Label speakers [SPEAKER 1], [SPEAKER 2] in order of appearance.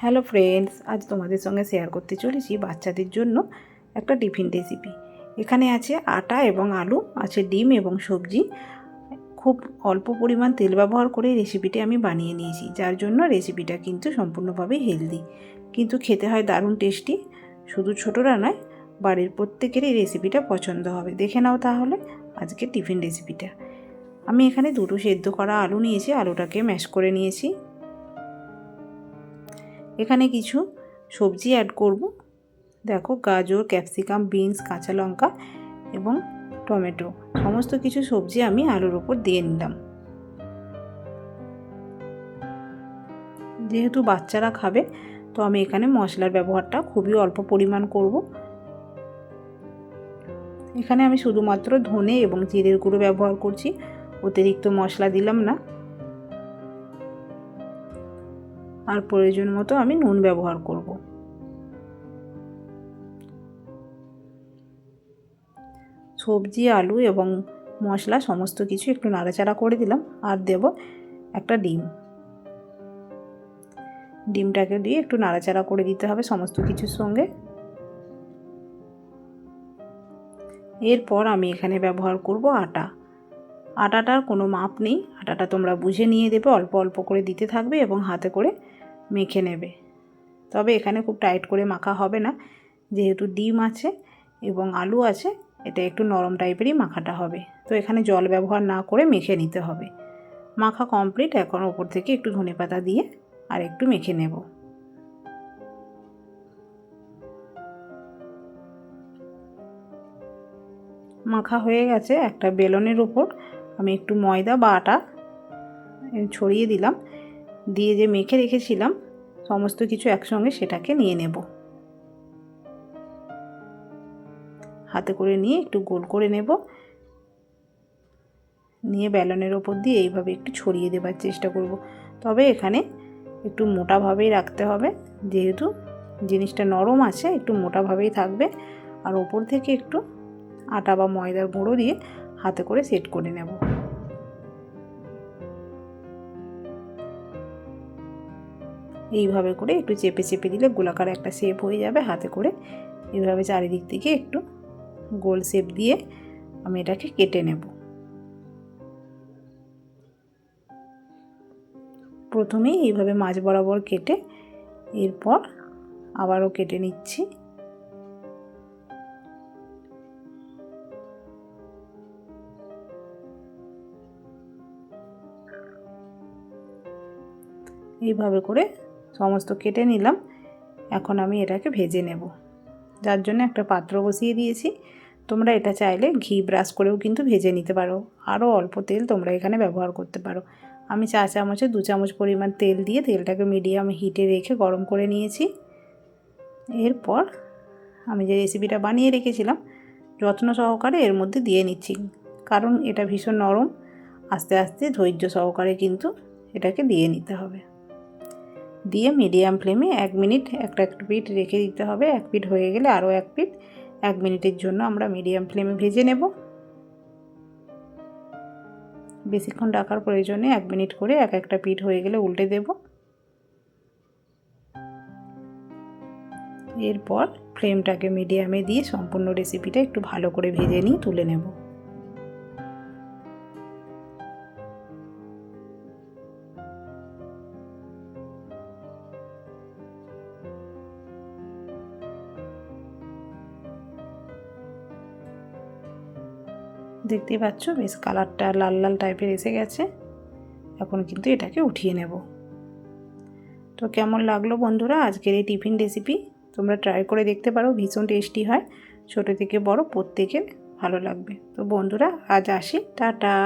[SPEAKER 1] Hello friends, আজ তোমাদের সঙ্গে শেয়ার করতে চলেছি বাচ্চাদের জন্য একটা টিফিন রেসিপি এখানে আছে আটা এবং আলু, আছে ডিম এবং সবজি। খুব অল্প পরিমাণ তেল ব্যবহার করে রেসিপিটি আমি বানিয়ে নিয়েছি, যার জন্য রেসিপিটা কিন্তু সম্পূর্ণভাবে হেলদি কিন্তু খেতে হয় দারুণ টেস্টি শুধু ছোটরা নয়, বাড়ির প্রত্যেকেরই রেসিপিটা পছন্দ হবে। দেখে নাও তাহলে আজকে টিফিন রেসিপিটা আমি এখানে দুটো সেদ্ধ করা আলু নিয়েছি, আলুটাকে ম্যাশ করে নিয়েছি। এখানে কিছু সবজি অ্যাড করব। দেখো গাজর ক্যাপসিকাম বিনস কাঁচা লঙ্কা এবং টমেটো। সমস্ত কিছু সবজি আমি আলুর ওপর দিয়ে নিলাম। যেহেতু বাচ্চারা খাবে, তো আমি এখানে মশলার ব্যবহারটা খুবই অল্প পরিমাণ করব। এখানে আমি শুধুমাত্র ধনে এবং জিরের গুঁড়ো ব্যবহার করছি। অতিরিক্ত মশলা দিলাম না। আর প্রয়োজন মতো আমি নুন ব্যবহার করব। সবজি, আলু এবং মশলা সমস্ত কিছু একটু নাড়াচাড়া করে দিলাম আর দেব একটা ডিম। ডিমটাকে দিয়ে একটু নাড়াচাড়া করে দিতে হবে সমস্ত কিছুর সঙ্গে। এরপর আমি এখানে ব্যবহার করব আটা। আটাটার কোনো মাপ নেই, আটাটা তোমরা বুঝে নিয়ে দেবে, অল্প অল্প করে দিতে থাকবে এবং হাতে করে মেখে নেবে। তবে এখানে খুব টাইট করে মাখা হবে না। যেহেতু ডিম আছে এবং আলু আছে, এটা একটু নরম টাইপেরই মাখাটা হবে। তো এখানে জল ব্যবহার না করে মেখে নিতে হবে। মাখা কমপ্লিট, এখন ওপর থেকে একটু ধনে পাতা দিয়ে আর একটু মেখে নেব। মাখা হয়ে গেছে একটা বেলনের ওপর। আমি একটু ময়দা বা আটা ছড়িয়ে দিলাম। দিয়ে যে মেখে রেখেছিলাম, সমস্ত কিছু একসঙ্গে সেটাকে নিয়ে নেব। হাতে করে নিয়ে একটু গোল করে নেব। নিয়ে ব্যালনের ওপর দিয়ে এইভাবে একটু ছড়িয়ে দেবার চেষ্টা করব। তবে এখানে একটু মোটাভাবেই রাখতে হবে। যেহেতু জিনিসটা নরম আছে, একটু মোটাভাবেই থাকবে। আর ওপর থেকে একটু আটা বা ময়দার গুঁড়ো দিয়ে হাতে করে সেট করে নেব। এইভাবে করে একটু চেপে চেপে দিলে গোলাকার একটা শেপ হয়ে যাবে হাতে করে। এইভাবে চারিদিক থেকে একটু গোল শেপ দিয়ে আমি এটাকে কেটে নেব। প্রথমেই এইভাবে মাছ বরাবর কেটে এরপর আবারও কেটে নিচ্ছি। এইভাবে করে সমস্ত কেটে নিলাম। এখন আমি এটাকে ভেজে নেব। যার জন্য একটা পাত্র বসিয়ে দিয়েছি। তোমরা এটা চাইলে ঘি ব্রাশ করেও কিন্তু ভেজে নিতে পারো। আরও অল্প তেল তোমরা এখানে ব্যবহার করতে পারো। আমি চা চামচে দু চামচ পরিমাণ তেল দিয়ে তেলটাকে মিডিয়াম হিটে রেখে গরম করে নিয়েছি। এরপর আমি যে রেসিপিটা বানিয়ে রেখেছিলাম, যত্ন সহকারে এর মধ্যে দিয়ে নিচ্ছি। কারণ এটা ভীষণ নরম। আস্তে আস্তে ধৈর্য সহকারে কিন্তু এটাকে দিয়ে নিতে হবে। দিয়ে মিডিয়াম ফ্লেমে এক মিনিট একটা একটা পিঠ রেখে দিতে হবে। এক পিঠ হয়ে গেলে আরও এক পিঠ এক মিনিটের জন্য আমরা মিডিয়াম ফ্লেমে ভেজে নেব। বেশিক্ষণ রাখার প্রয়োজনে এক মিনিট করে এক একটা পিঠ হয়ে গেলে উল্টে দেব। এরপর ফ্লেমটাকে মিডিয়ামে দিয়ে সম্পূর্ণ রেসিপিটা একটু ভালো করে ভেজে নিয়ে তুলে নেব। দেখতেই পাচ্ছ, বেশ কালারটা লাল লাল টাইপের এসে গেছে। এখন কিন্তু এটাকে উঠিয়ে নেব। তো কেমন লাগল বন্ধুরা আজকের এই টিফিন রেসিপি তোমরা ট্রাই করে দেখতে পারো, ভীষণ টেস্টি হয়। ছোটো থেকে বড় প্রত্যেকের ভালো লাগবে। তো বন্ধুরা, আজ আসি, টাটা!